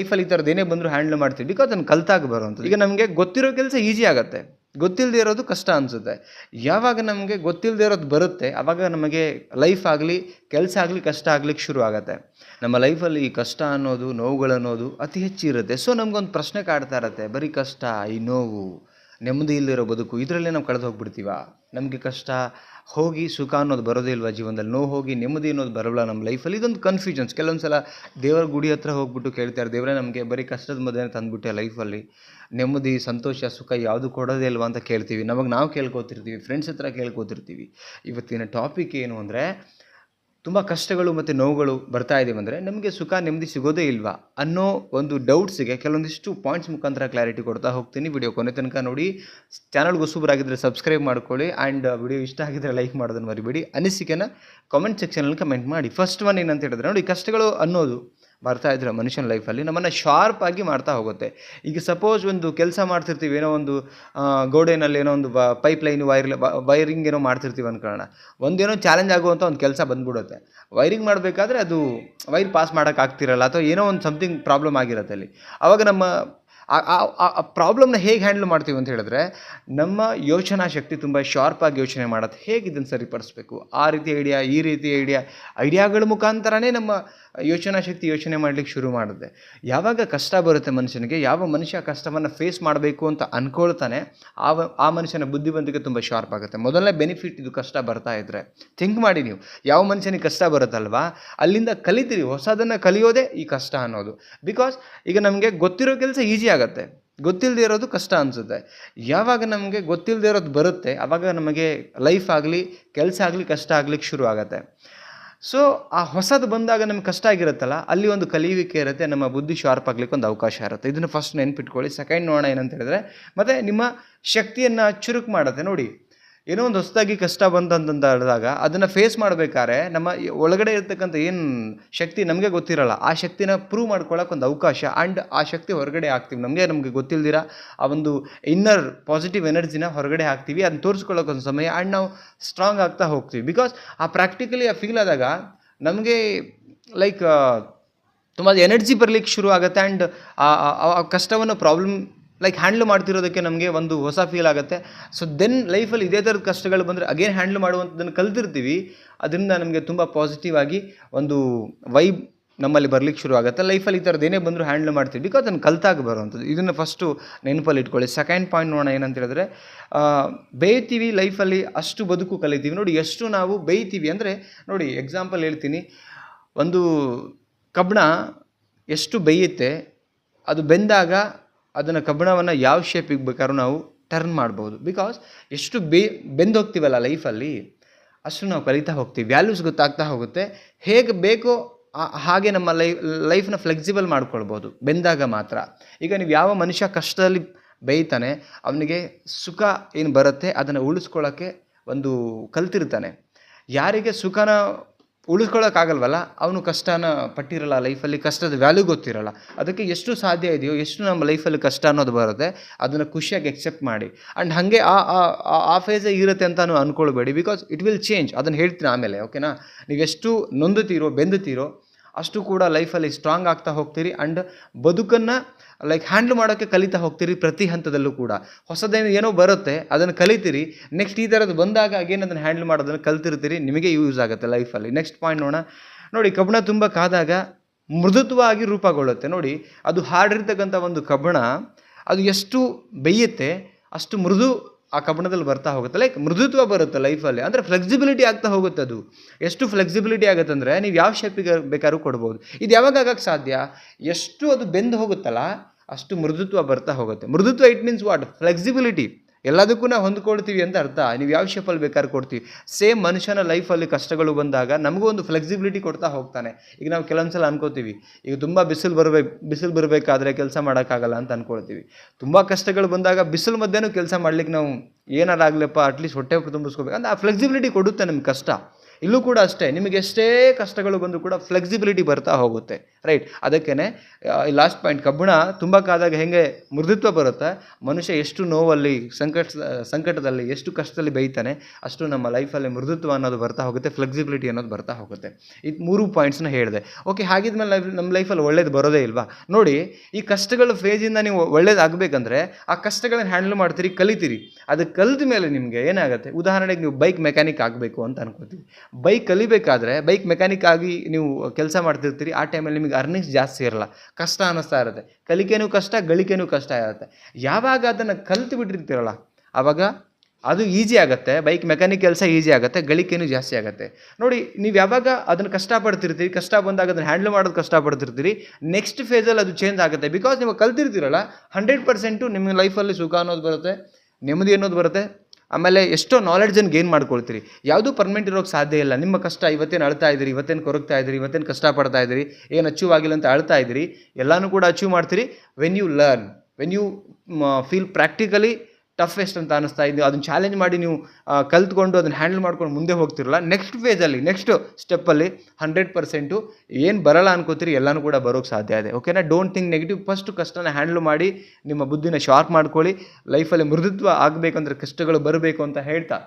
ಲೈಫಲ್ಲಿ ಈ ಥರದ್ದು ಏನೇ ಬಂದರೂ ಹ್ಯಾಂಡಲ್ ಮಾಡ್ತೀವಿ. ಬಿಕಾಸ್ ಅದನ್ನು ಕಲ್ತಾಗ ಬರುವಂಥದ್ದು. ಈಗ ನಮಗೆ ಗೊತ್ತಿರೋ ಕೆಲಸ ಈಸಿ ಆಗುತ್ತೆ. ಗೊತ್ತಿಲ್ಲದೆ ಇರೋದು ಕಷ್ಟ ಅನಿಸುತ್ತೆ. ಯಾವಾಗ ನಮಗೆ ಗೊತ್ತಿಲ್ಲದೆ ಇರೋದು ಬರುತ್ತೆ ಆವಾಗ ನಮಗೆ ಲೈಫ್ ಆಗಲಿ, ಕೆಲಸ ಆಗಲಿ, ಕಷ್ಟ ಆಗ್ಲಿಕ್ಕೆ ಶುರು ಆಗುತ್ತೆ. ನಮ್ಮ ಲೈಫಲ್ಲಿ ಈ ಕಷ್ಟ ಅನ್ನೋದು ನೋವುಗಳನ್ನೋದು ಅತಿ ಹೆಚ್ಚು ಇರುತ್ತೆ ಸೊ ನಮಗೊಂದು ಪ್ರಶ್ನೆ ಕಾಡ್ತಾ ಇರುತ್ತೆ. ಬರೀ ಕಷ್ಟ, ಈ ನೋವು ನೆಮ್ಮದಿ ಇಲ್ಲದಿರೋ ಬದುಕು, ಇದರಲ್ಲೇ ನಾವು ಕಳೆದು ಹೋಗ್ಬಿಡ್ತೀವ? ನಮಗೆ ಕಷ್ಟ. ಹೋಗಿ ಸುಖ ಅನ್ನೋದು ಬರೋದೇ ಇಲ್ವಾ ಜೀವನದಲ್ಲಿ? ನೋವು ಹೋಗಿ ನೆಮ್ಮದಿ ಅನ್ನೋದು ಬರೋಲ್ಲ ನಮ್ಮ ಲೈಫಲ್ಲಿ. ಇದೊಂದು ಕನ್ಫ್ಯೂಷನ್ಸ್ ಕೆಲವೊಂದು ಸಲ ದೇವರ ಗುಡಿ ಹತ್ರ ಹೋಗ್ಬಿಟ್ಟು ಕೇಳ್ತಾರೆ ದೇವರೇ ನಮಗೆ ಬರೀ ಕಷ್ಟದ ಮದುವೆ ತಂದುಬಿಟ್ಟೆ ಲೈಫಲ್ಲಿ. ನೆಮ್ಮದಿ, ಸಂತೋಷ, ಸುಖ ಯಾವುದು ಕೊಡೋದೇ ಇಲ್ವಾ ಅಂತ ಕೇಳ್ತೀವಿ. ನಮಗೆ ನಾವು ಕೇಳ್ಕೊತಿರ್ತೀವಿ ಫ್ರೆಂಡ್ಸ್ ಹತ್ರ ಕೇಳ್ಕೊತಿರ್ತೀವಿ. ಇವತ್ತಿನ ಟಾಪಿಕ್ ಏನು ಅಂದರೆ ತುಂಬ ಕಷ್ಟಗಳು ಮತ್ತು ನೋವುಗಳು ಬರ್ತಾ ಇದೆ ಅಂದರೆ ನಮಗೆ ಸುಖ, ನೆಮ್ಮದಿ ಸಿಗೋದೇ ಇಲ್ವಾ ಅನ್ನೋ ಒಂದು ಡೌಟ್ಸಿಗೆ ಕೆಲವೊಂದಿಷ್ಟು ಪಾಯಿಂಟ್ಸ್ ಮುಖಾಂತರ ಕ್ಲಾರಿಟಿ ಕೊಡ್ತಾ ಹೋಗ್ತೀನಿ. ವಿಡಿಯೋ ಕೊನೆ ತನಕ ನೋಡಿ. ಚಾನಲ್ಗೆ ಹೊಸಬರಾಗಿದ್ದರೆ ಸಬ್ಸ್ಕ್ರೈಬ್ ಮಾಡ್ಕೊಳ್ಳಿ ಆ್ಯಂಡ್ ವಿಡಿಯೋ ಇಷ್ಟ ಆಗಿದ್ದರೆ ಲೈಕ್ ಮಾಡೋದನ್ನು ಮರಿಬೇಡಿ. ಅನಿಸಿಕೆನ ಕಾಮೆಂಟ್ ಸೆಕ್ಷನಲ್ಲಿ ಕಮೆಂಟ್ ಮಾಡಿ. ಫಸ್ಟ್ ಒನ್ ಏನಂತ ಹೇಳಿದ್ರೆ ನೋಡಿ ಕಷ್ಟಗಳು ಅನ್ನೋದು. ಬರ್ತಾ ಇದ್ರೆ ಮನುಷ್ಯನ ಲೈಫಲ್ಲಿ ನಮ್ಮನ್ನು ಶಾರ್ಪ್ ಆಗಿ ಮಾಡ್ತಾ ಹೋಗುತ್ತೆ. ಈಗ ಸಪೋಸ್ ಒಂದು ಕೆಲಸ ಮಾಡ್ತಿರ್ತೀವಿ, ಏನೋ ಒಂದು ಗೋಡೆನಲ್ಲಿ ಏನೋ ಒಂದು ಪೈಪ್ ಲೈನ್ ವೈರ್ ವೈರಿಂಗ್ ಏನೋ ಮಾಡ್ತಿರ್ತೀವಿ ಅನ್ಕೊಳ್ಳೋಣ. ಒಂದೇನೋ ಚಾಲೆಂಜ್ ಆಗುವಂಥ ಒಂದು ಕೆಲಸ ಬಂದ್ಬಿಡುತ್ತೆ. ವೈರಿಂಗ್ ಮಾಡಬೇಕಾದ್ರೆ ಅದು ವೈರ್ ಪಾಸ್ ಮಾಡೋಕ್ಕಾಗ್ತಿರಲ್ಲ ಅಥವಾ ಏನೋ ಒಂದು ಸಮಥಿಂಗ್ ಪ್ರಾಬ್ಲಮ್ ಆಗಿರುತ್ತೆ ಅಲ್ಲಿ. ಆವಾಗ ನಮ್ಮ, ಆ ಪ್ರಾಬ್ಲಮ್ನ ಹೇಗೆ ಹ್ಯಾಂಡಲ್ ಮಾಡ್ತೀವಿ ಅಂತ ಹೇಳಿದ್ರೆ, ನಮ್ಮ ಯೋಚನಾ ಶಕ್ತಿ ತುಂಬ ಶಾರ್ಪಾಗಿ ಯೋಚನೆ ಮಾಡೋದು ಹೇಗೆ ಇದನ್ನು ಸರಿಪಡಿಸ್ಬೇಕು? ಆ ರೀತಿ ಐಡಿಯಾ ಈ ರೀತಿ ಐಡಿಯಾ ಐಡಿಯಾಗಳ ಮುಖಾಂತರನೇ ನಮ್ಮ ಯೋಚನಾ ಶಕ್ತಿ ಯೋಚನೆ ಮಾಡಲಿಕ್ಕೆ ಶುರು ಮಾಡುತ್ತೆ ಯಾವಾಗ ಕಷ್ಟ ಬರುತ್ತೆ ಮನುಷ್ಯನಿಗೆ, ಯಾವ ಮನುಷ್ಯ ಕಷ್ಟವನ್ನು ಫೇಸ್ ಮಾಡಬೇಕು ಅಂತ ಅಂದ್ಕೊಳ್ತಾನೆ ಆ ಆ ಮನುಷ್ಯನ ಬುದ್ಧಿವಂತಿಕೆ ತುಂಬ ಶಾರ್ಪ್ ಆಗುತ್ತೆ. ಮೊದಲನೇ ಬೆನಿಫಿಟ್ ಇದು ಕಷ್ಟ ಬರ್ತಾ ಇದ್ದರೆ ಥಿಂಕ್ ಮಾಡಿ ನೀವು. ಯಾವ ಮನುಷ್ಯನಿಗೆ ಕಷ್ಟ ಬರುತ್ತಲ್ವಾ? ಅಲ್ಲಿಂದ ಕಲಿತೀರಿ. ಹೊಸದನ್ನು ಕಲಿಯೋದೇ ಈ ಕಷ್ಟ ಅನ್ನೋದು. ಬಿಕಾಸ್ ಈಗ ನಮಗೆ ಗೊತ್ತಿರೋ ಕೆಲಸ ಈಸಿ ಆಗುತ್ತೆ. ಗೊತ್ತಿಲ್ಲದೆ ಇರೋದು ಕಷ್ಟ ಅನಿಸುತ್ತೆ. ಯಾವಾಗ ನಮಗೆ ಗೊತ್ತಿಲ್ಲದೆ ಇರೋದು ಬರುತ್ತೆ ಆವಾಗ ನಮಗೆ ಲೈಫ್ ಆಗಲಿ, ಕೆಲಸ ಆಗಲಿ, ಕಷ್ಟ ಆಗ್ಲಿಕ್ಕೆ ಶುರು ಆಗುತ್ತೆ. ಸೊ ಆ ಹೊಸದು ಬಂದಾಗ ನಮ್ಗೆ ಕಷ್ಟ ಆಗಿರುತ್ತಲ್ಲ, ಅಲ್ಲಿ ಒಂದು ಕಲಿಯುವಿಕೆ ಇರುತ್ತೆ, ನಮ್ಮ ಬುದ್ಧಿ ಶಾರ್ಪ್ ಆಗಲಿಕ್ಕೆ ಒಂದು ಅವಕಾಶ ಇರುತ್ತೆ. ಇದನ್ನು ಫಸ್ಟ್ ನೆನ್ಪಿಟ್ಕೊಳ್ಳಿ. ಸೆಕೆಂಡ್ ನೋಡೋಣ ಏನಂತ ಹೇಳಿದ್ರೆ, ಮತ್ತು ನಿಮ್ಮ ಶಕ್ತಿಯನ್ನು ಚುರುಕು ಮಾಡುತ್ತೆ. ನೋಡಿ ಏನೋ ಒಂದು ಹೊಸದಾಗಿ ಕಷ್ಟ ಬಂತಂತ ಹೇಳಿದಾಗ ಅದನ್ನು ಫೇಸ್ ಮಾಡಬೇಕಾದ್ರೆ ನಮ್ಮ ಒಳಗಡೆ ಇರ್ತಕ್ಕಂಥ ಏನು ಶಕ್ತಿ ನಮಗೆ ಗೊತ್ತಿರಲ್ಲ, ಆ ಶಕ್ತಿನ ಪ್ರೂವ್ ಮಾಡ್ಕೊಳ್ಳೋಕೆ ಒಂದು ಅವಕಾಶ ಆ್ಯಂಡ್ ಆ ಶಕ್ತಿ ಹೊರಗಡೆ ಹಾಕ್ತೀವಿ. ನಮಗೆ ನಮಗೆ ಗೊತ್ತಿಲ್ದಿರ, ಆ ಒಂದು ಇನ್ನರ್ ಪಾಸಿಟಿವ್ ಎನರ್ಜಿನ ಹೊರಗಡೆ ಹಾಕ್ತೀವಿ ಅದನ್ನ ತೋರಿಸ್ಕೊಳ್ಳೋಕೆ ಒಂದು ಸಮಯ ಆ್ಯಂಡ್ ನಾವು ಸ್ಟ್ರಾಂಗ್ ಆಗ್ತಾ ಹೋಗ್ತೀವಿ. ಬಿಕಾಸ್ ಆ ಪ್ರಾಕ್ಟಿಕಲಿ ಆ ಫೀಲ್ ಆದಾಗ ನಮಗೆ ಲೈಕ್ ತುಂಬ ಎನರ್ಜಿ ಬರಲಿಕ್ಕೆ ಶುರು ಆಗುತ್ತೆ ಆ್ಯಂಡ್ ಆ ಕಷ್ಟವನ್ನು ಪ್ರಾಬ್ಲಮ್ ಲೈಕ್ ಹ್ಯಾಂಡ್ಲ್ ಮಾಡ್ತಿರೋದಕ್ಕೆ ನಮಗೆ ಒಂದು ಹೊಸ ಫೀಲ್ ಆಗುತ್ತೆ. ಸೊ ದೆನ್ ಲೈಫಲ್ಲಿ ಇದೇ ಥರದ ಕಷ್ಟಗಳು ಬಂದರೆ ಅಗೇನ್ ಹ್ಯಾಂಡ್ಲ್ ಮಾಡುವಂಥದ್ದನ್ನು ಕಲ್ತಿರ್ತೀವಿ. ಅದರಿಂದ ನಮಗೆ ತುಂಬ ಪಾಸಿಟಿವ್ ಆಗಿ ಒಂದು ವೈಬ್ ನಮ್ಮಲ್ಲಿ ಬರ್ಲಿಕ್ಕೆ ಶುರು ಆಗುತ್ತೆ. ಲೈಫಲ್ಲಿ ಈ ಥರದ್ದು ಏನೇ ಬಂದರೂ ಹ್ಯಾಂಡ್ಲ್ ಮಾಡ್ತೀವಿ. ಬಿಕಾಸ್ ಅದನ್ನು ಕಲ್ತಾಗ ಬರುವಂಥದ್ದು. ಇದನ್ನು ಫಸ್ಟು ನೆನಪಲ್ಲಿ ಇಟ್ಕೊಳ್ಳಿ. ಸೆಕೆಂಡ್ ಪಾಯಿಂಟ್ ನೋಡೋಣ ಏನಂತ ಹೇಳಿದ್ರೆ ಬೇಯ್ತೀವಿ ಲೈಫಲ್ಲಿ ಅಷ್ಟು ಬದುಕು ಕಲಿತೀವಿ. ನೋಡಿ, ಎಷ್ಟು ನಾವು ಬೇಯ್ತೀವಿ ಅಂದರೆ, ನೋಡಿ ಎಕ್ಸಾಂಪಲ್ ಹೇಳ್ತೀನಿ. ಒಂದು ಕಬ್ಬಣ ಎಷ್ಟು ಬೇಯುತ್ತೆ, ಅದು ಬೆಂದಾಗ ಅದನ್ನು ಕಬ್ಬಿಣವನ್ನು ಯಾವ ಶೇಪಿಗೆ ಬೇಕಾದ್ರೂ ನಾವು ಟರ್ನ್ ಮಾಡ್ಬೋದು. ಬಿಕಾಸ್ ಎಷ್ಟು ಬೇ, ಬೆಂದೋಗ್ತೀವಲ್ಲ ಲೈಫಲ್ಲಿ ಅಷ್ಟು ನಾವು ಕಲಿತಾ ಹೋಗ್ತೀವಿ. ವ್ಯಾಲ್ಯೂಸ್ ಗೊತ್ತಾಗ್ತಾ ಹೋಗುತ್ತೆ. ಹೇಗೆ ಬೇಕೋ ಹಾಗೆ ನಮ್ಮ ಲೈ ಲೈಫ್ನ ಫ್ಲೆಕ್ಸಿಬಲ್ ಮಾಡ್ಕೊಳ್ಬೋದು. ಬೆಂದಾಗ ಮಾತ್ರ. ಈಗ ನೀವು ಯಾವ ಮನುಷ್ಯ ಕಷ್ಟದಲ್ಲಿ ಬೇಯ್ತಾನೆ, ಅವನಿಗೆ ಸುಖ ಏನು ಬರುತ್ತೆ, ಅದನ್ನು ಉಳಿಸ್ಕೊಳ್ಳೋಕ್ಕೆ ಒಂದು ಕಲ್ತಿರ್ತಾನೆ. ಯಾರಿಗೆ ಸುಖನ ಉಳಿಸ್ಕೊಳ್ಳೋಕ್ಕಾಗಲ್ವಲ್ಲ ಅವನು ಕಷ್ಟನ ಪಟ್ಟಿರಲ್ಲ ಲೈಫಲ್ಲಿ, ಕಷ್ಟದ ವ್ಯಾಲ್ಯೂ ಗೊತ್ತಿರಲ್ಲ. ಅದಕ್ಕೆ ಎಷ್ಟು ಸಾಧ್ಯ ಇದೆಯೋ, ಎಷ್ಟು ನಮ್ಮ ಲೈಫಲ್ಲಿ ಕಷ್ಟ ಅನ್ನೋದು ಬರುತ್ತೆ, ಅದನ್ನು ಖುಷಿಯಾಗಿ ಎಕ್ಸೆಪ್ಟ್ ಮಾಡಿ. ಆ್ಯಂಡ್ ಹಾಗೆ ಆ, ಆ- ಫೇಸೇ ಇರುತ್ತೆ ಅಂತ ಅಂದ್ಕೊಳ್ಬೇಡಿ ಬಿಕಾಸ್ ಇಟ್ ವಿಲ್ ಚೇಂಜ್ ಅದನ್ನು ಹೇಳ್ತೀನಿ ಆಮೇಲೆ ಓಕೆನಾ ನೀವೆಷ್ಟು ನೊಂದುತ್ತೀರೋ, ಬೆಂದುತ್ತೀರೋ ಅಷ್ಟು ಕೂಡ ಲೈಫಲ್ಲಿ ಸ್ಟ್ರಾಂಗ್ ಆಗ್ತಾ ಹೋಗ್ತೀರಿ ಆ್ಯಂಡ್ ಬದುಕನ್ನು ಲೈಕ್ ಹ್ಯಾಂಡ್ಲ್ ಮಾಡೋಕ್ಕೆ ಕಲಿತಾ ಹೋಗ್ತೀರಿ ಪ್ರತಿ ಹಂತದಲ್ಲೂ ಕೂಡ. ಹೊಸದೇನು ಏನೋ ಬರುತ್ತೆ, ಅದನ್ನು ಕಲಿತೀರಿ. ನೆಕ್ಸ್ಟ್ ಈ ಥರದ್ದು ಬಂದಾಗ ಅಗೇನ್ ಅದನ್ನು ಹ್ಯಾಂಡ್ಲ್ ಮಾಡೋದನ್ನು ಕಲ್ತಿರ್ತೀರಿ, ನಿಮಗೆ ಯೂಸ್ ಆಗುತ್ತೆ ಲೈಫಲ್ಲಿ. ನೆಕ್ಸ್ಟ್ ಪಾಯಿಂಟ್ ನೋಡೋಣ. ನೋಡಿ, ಕಬ್ಬಣ ತುಂಬ ಕಾದಾಗ ಮೃದುತ್ವವಾಗಿ ರೂಪಗೊಳ್ಳುತ್ತೆ. ನೋಡಿ, ಅದು ಹಾರ್ಡಿರ್ತಕ್ಕಂಥ ಒಂದು ಕಬ್ಬಣ, ಅದು ಎಷ್ಟು ಬೇಯುತ್ತೆ, ಅಷ್ಟು ಮೃದು ಆ ಕಬ್ಬಣದಲ್ಲಿ ಬರ್ತಾ ಹೋಗುತ್ತೆ. ಲೈಕ್ ಮೃದುತ್ವ ಬರುತ್ತೆ ಲೈಫಲ್ಲಿ ಅಂದರೆ ಫ್ಲೆಕ್ಸಿಬಿಲಿಟಿ ಆಗ್ತಾ ಹೋಗುತ್ತೆ ಅದು. ಎಷ್ಟು ಫ್ಲೆಕ್ಸಿಬಿಲಿಟಿ ಆಗುತ್ತೆ ಅಂದರೆ ನೀವು ಯಾವ ಶೇಪಿಗೆ ಬೇಕಾದ್ರೂ ಕೊಡ್ಬೋದು. ಇದು ಯಾವಾಗ ಆಗಕ್ಕೆ ಸಾಧ್ಯ? ಎಷ್ಟು ಅದು ಬೆಂದು ಹೋಗುತ್ತಲ್ಲ, ಅಷ್ಟು ಮೃದುತ್ವ ಬರ್ತಾ ಹೋಗುತ್ತೆ. ಮೃದುತ್ವ ಇಟ್ ಮೀನ್ಸ್ ವಾಟ್ ಫ್ಲೆಕ್ಸಿಬಿಲಿಟಿ ಎಲ್ಲದಕ್ಕೂ ನಾವು ಹೊಂದ್ಕೊಳ್ತೀವಿ ಅಂತ ಅರ್ಥ. ನೀವು ಯಾವ ಶೇಪಲ್ಲಿ ಬೇಕಾದ್ರೆ ಕೊಡ್ತೀವಿ. ಸೇಮ್ ಮನುಷ್ಯನ ಲೈಫಲ್ಲಿ ಕಷ್ಟಗಳು ಬಂದಾಗ ನಮಗೂ ಒಂದು ಫ್ಲೆಕ್ಸಿಬಿಲಿಟಿ ಕೊಡ್ತಾ ಹೋಗ್ತಾನೆ. ಈಗ ನಾವು ಕೆಲವೊಂದು ಸಲ ಅನ್ಕೋತೀವಿ, ಈಗ ತುಂಬ ಬಿಸಿಲು ಬರಬೇಕು, ಬಿಸಿಲು ಬರಬೇಕಾದ್ರೆ ಕೆಲಸ ಮಾಡೋಕ್ಕಾಗಲ್ಲ ಅಂತ ಅಂದ್ಕೊಳ್ತೀವಿ ತುಂಬ ಕಷ್ಟಗಳು ಬಂದಾಗ ಬಿಸಿಲು ಮಧ್ಯೆನೂ ಕೆಲಸ ಮಾಡ್ಲಿಕ್ಕೆ ನಾವು ಏನಾರಾಗ್ಲಪ್ಪ ಅಟ್ಲೀಸ್ಟ್ ಹೊಟ್ಟೆ ತುಂಬಿಸ್ಕೋಬೇಕು. ಅಂದರೆ ಆ ಫ್ಲೆಕ್ಸಿಬಿಲಿಟಿ ಕೊಡುತ್ತೆ ನಮ್ಗೆ ಕಷ್ಟ. ಇಲ್ಲೂ ಕೂಡ ಅಷ್ಟೇ, ನಿಮಗೆ ಎಷ್ಟೇ ಕಷ್ಟಗಳು ಬಂದರೂ ಕೂಡ ಫ್ಲೆಕ್ಸಿಬಿಲಿಟಿ ಬರ್ತಾ ಹೋಗುತ್ತೆ ರೈಟ್ ಅದಕ್ಕೇ ಲಾಸ್ಟ್ ಪಾಯಿಂಟ್ ಕಬ್ಬಣ ತುಂಬ ಕಾದಾಗ ಹೆಂಗೆ ಮೃದುತ್ವ ಬರುತ್ತೆ, ಮನುಷ್ಯ ಎಷ್ಟು ನೋವಲ್ಲಿ, ಸಂಕಟ, ಸಂಕಟದಲ್ಲಿ, ಎಷ್ಟು ಕಷ್ಟದಲ್ಲಿ ಬೈತಾನೆ ಅಷ್ಟು ನಮ್ಮ ಲೈಫಲ್ಲಿ ಮೃದುತ್ವ ಅನ್ನೋದು ಬರ್ತಾ ಹೋಗುತ್ತೆ ಫ್ಲೆಕ್ಸಿಬಿಲಿಟಿ ಅನ್ನೋದು ಬರ್ತಾ ಹೋಗುತ್ತೆ. ಇದು ಮೂರು ಪಾಯಿಂಟ್ಸ್ನ ಹೇಳಿದೆ. ಓಕೆ ಹಾಗಿದ್ಮೇಲೆ ಲೈಫ್ ನಮ್ಮ ಲೈಫಲ್ಲಿ ಒಳ್ಳೇದು ಬರೋದೇ ಇಲ್ವಾ? ನೋಡಿ, ಈ ಕಷ್ಟಗಳ ಫೇಜಿಂದ ನೀವು ಒಳ್ಳೇದಾಗಬೇಕಂದ್ರೆ, ಆ ಕಷ್ಟಗಳನ್ನ ಹ್ಯಾಂಡಲ್ ಮಾಡ್ತೀರಿ, ಕಲಿತೀರಿ. ಅದು ಕಲಿತ ಮೇಲೆ ನಿಮಗೆ ಏನಾಗುತ್ತೆ? ಉದಾಹರಣೆಗೆ ನೀವು ಬೈಕ್ ಮೆಕ್ಯಾನಿಕ್ ಆಗಬೇಕು ಅಂತ ಅನ್ಕೋತೀವಿ. ಬೈಕ್ ಕಲಿಬೇಕಾದ್ರೆ ಬೈಕ್ ಮೆಕ್ಯಾನಿಕ್ ಆಗಿ ನೀವು ಕೆಲಸ ಮಾಡ್ತಿರ್ತೀರಿ, ಆ ಟೈಮಲ್ಲಿ ನಿಮಗೆ ಅರ್ನಿಂಗ್ಸ್ ಜಾಸ್ತಿ ಇರಲ್ಲ. ಕಷ್ಟ ಅನ್ನಿಸ್ತಾ ಇರುತ್ತೆ. ಕಲಿಕೆನೂ ಕಷ್ಟ, ಗಳಿಕೆನೂ ಕಷ್ಟ ಇರುತ್ತೆ. ಯಾವಾಗ ಅದನ್ನು ಕಲ್ತು ಬಿಟ್ಟಿರ್ತೀರಲ್ಲ ಆವಾಗ ಅದು ಈಸಿ ಆಗುತ್ತೆ. ಬೈಕ್ ಮೆಕ್ಯಾನಿಕ್ ಕೆಲಸ ಈಸಿ ಆಗುತ್ತೆ, ಗಳಿಕೆನೂ ಜಾಸ್ತಿ ಆಗುತ್ತೆ. ನೋಡಿ, ನೀವು ಯಾವಾಗ ಅದನ್ನು ಕಷ್ಟಪಡ್ತಿರ್ತೀರಿ, ಕಷ್ಟ ಬಂದಾಗ ಅದನ್ನು ಹ್ಯಾಂಡಲ್ ಮಾಡೋದು ಕಷ್ಟಪಡ್ತಿರ್ತೀರಿ ನೆಕ್ಸ್ಟ್ ಫೇಸಲ್ಲಿ ಅದು ಚೇಂಜ್ ಆಗುತ್ತೆ. ಬಿಕಾಸ್ ನೀವು ಕಲ್ತಿರ್ತೀರಲ್ಲ ಹಂಡ್ರೆಡ್ ಪರ್ಸೆಂಟು ನಿಮ್ಮ ಲೈಫಲ್ಲಿ ಸುಖ ಅನ್ನೋದು ಬರುತ್ತೆ, ನೆಮ್ಮದಿ ಅನ್ನೋದು ಬರುತ್ತೆ. ಆಮೇಲೆ ಎಷ್ಟೋ ನಾಲೆಡ್ಜನ್ನು ಗೇನ್ ಮಾಡ್ಕೊಳ್ತೀರಿ. ಯಾವುದೂ ಪರ್ಮನೆಂಟ್ ಇರೋಕ್ಕೆ ಸಾಧ್ಯ ಇಲ್ಲ. ನಿಮ್ಮ ಕಷ್ಟ ಇವತ್ತೇನು ಅಳ್ತಾ ಇದ್ದೀರಿ, ಇವತ್ತೇನು ಕೊರಗ್ತಾ ಇದ್ದೀರಿ, ಇವತ್ತೇನು ಕಷ್ಟಪಡ್ತಾ ಇದ್ದೀರಿ, ಏನು ಅಚೀವ್ ಆಗಿಲ್ಲ ಅಂತ ಅಳ್ತಾ ಇದ್ದೀರಿ, ಎಲ್ಲನೂ ಕೂಡ ಅಚೀವ್ ಮಾಡ್ತೀರಿ. When you learn when you feel practically toughest ಅಂತ ಅನಿಸ್ತಾ ಇದ್ದೀವಿ ಅದನ್ನು ಚಾಲೆಂಜ್ ಮಾಡಿ ನೀವು ಕಲ್ತ್ಕೊಂಡು ಅದನ್ನು ಹ್ಯಾಂಡಲ್ ಮಾಡ್ಕೊಂಡು ಮುಂದೆ ಹೋಗ್ತಿರಲ್ಲ. ನೆಕ್ಸ್ಟ್ ಫೇಜಲ್ಲಿ ನೆಕ್ಸ್ಟ್ ಸ್ಟೆಪ್ಪಲ್ಲಿ ಹಂಡ್ರೆಡ್ ಪರ್ಸೆಂಟು ಏನು ಬರಲ್ಲ ಅನ್ಕೋತೀರಿ, ಎಲ್ಲನೂ ಕೂಡ ಬರೋಕ್ಕೆ ಸಾಧ್ಯ ಇದೆ. ಓಕೆನಾ ಡೋಂಟ್ ಥಿಂಕ್ ನೆಗೆಟಿವ್ ಫಸ್ಟ್ ಕಷ್ಟನ ಹ್ಯಾಂಡಲ್ ಮಾಡಿ, ನಿಮ್ಮ ಬುದ್ಧಿನ ಶಾರ್ಪ್ ಮಾಡ್ಕೊಳ್ಳಿ. ಲೈಫಲ್ಲಿ ಮೃದುತ್ವ ಆಗಬೇಕಂದ್ರೆ ಕಷ್ಟಗಳು ಬರಬೇಕು ಅಂತ ಹೇಳ್ತಾ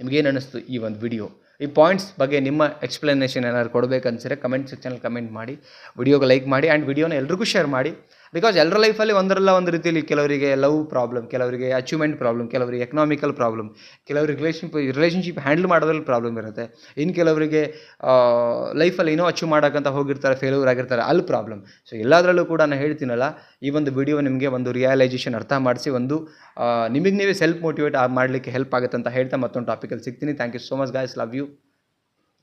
ನಿಮಗೇನು ಅನ್ನಿಸ್ತು ಈ ಒಂದು ವಿಡಿಯೋ ಈ ಪಾಯಿಂಟ್ಸ್ ಬಗ್ಗೆ ನಿಮ್ಮ ಎಕ್ಸ್ಪ್ಲನೇಷನ್ ಏನಾದ್ರು ಕೊಡಬೇಕನ್ಸಿದ್ರೆ ಕಮೆಂಟ್ ಸೆಕ್ಷನಲ್ಲಿ ಕಮೆಂಟ್ ಮಾಡಿ ವಿಡಿಯೋಗೆ ಲೈಕ್ ಮಾಡಿ ಆ್ಯಂಡ್ ವಿಡಿಯೋನ ಎಲ್ರಿಗೂ ಶೇರ್ ಮಾಡಿ. ಬಿಕಾಸ್ ಎಲ್ಲರ ಲೈಫಲ್ಲಿ ಒಂದರಲ್ಲ ಒಂದು ರೀತಿಯಲ್ಲಿ ಕೆಲವರಿಗೆ ಲವ್ ಪ್ರಾಬ್ಲಮ್ ಕೆಲವರಿಗೆ ಅಚೀವ್ಮೆಂಟ್ ಪ್ರಾಬ್ಲಮ್ ಕೆಲವರಿಗೆ ಎಕನಾಮಿಕಲ್ ಪ್ರಾಬ್ಲಮ್ ಕೆಲವರಿಗೆ ರಿಲೇಷನ್ ರಿಲೇಷನ್ಶಿಪ್ ಹ್ಯಾಂಡಲ್ ಮಾಡೋದ್ರಲ್ಲಿ ಪ್ರಾಬ್ಲಮ್ ಇರುತ್ತೆ. ಇನ್ನು ಕೆಲವರಿಗೆ ಲೈಫಲ್ಲಿ ಏನೋ ಅಚೀವ್ ಮಾಡೋಕ್ಕಂತ ಹೋಗಿರ್ತಾರೆ ಫೇಲ್ಯೂರ್ ಆಗಿರ್ತಾರೆ, ಅಲ್ಲಿ ಪ್ರಾಬ್ಲಮ್ ಸೊ ಎಲ್ಲದರಲ್ಲೂ ಕೂಡ ನಾನು ಹೇಳ್ತೀನಲ್ಲ, ಈ ಒಂದು ವಿಡಿಯೋ ನಿಮಗೆ ಒಂದು ರಿಯಲೈಸೇಷನ್ ಅರ್ಥ ಮಾಡಿಸಿ, ಒಂದು ನಿಮಗೆ ನೀವೇ ಸೆಲ್ಫ್ ಮೋಟಿವೇಟ್ ಮಾಡಲಿಕ್ಕೆ ಹೆಲ್ಪ್ ಆಗುತ್ತೆ ಅಂತ ಹೇಳ್ತಾ ಮತ್ತೊಂದು ಟಾಪಿಕಲ್ಲಿ ಸಿಗ್ತೀನಿ. Thank you so much guys love you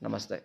ನಮಸ್ತೆ.